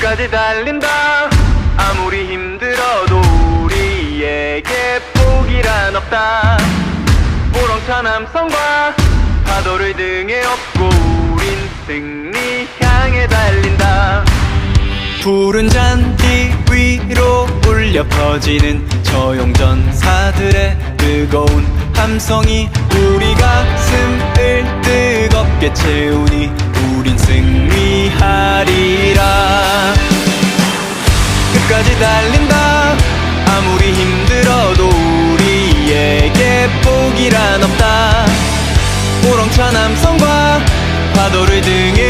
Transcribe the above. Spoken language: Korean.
끝까지 달린다. 아무리 힘들어도 우리에게 포기란 없다. 우렁찬 함성과 파도를 등에 업고 우린 승리 향해 달린다. 푸른 잔디 위로 울려 퍼지는 저용전사들의 뜨거운 함성이 우리 가슴을 뜨겁게 채우니 우린 승리하 끝까지 달린다. 아무리 힘들어도 우리에게 포기란 없다. 우렁찬 함성과 파도를 등에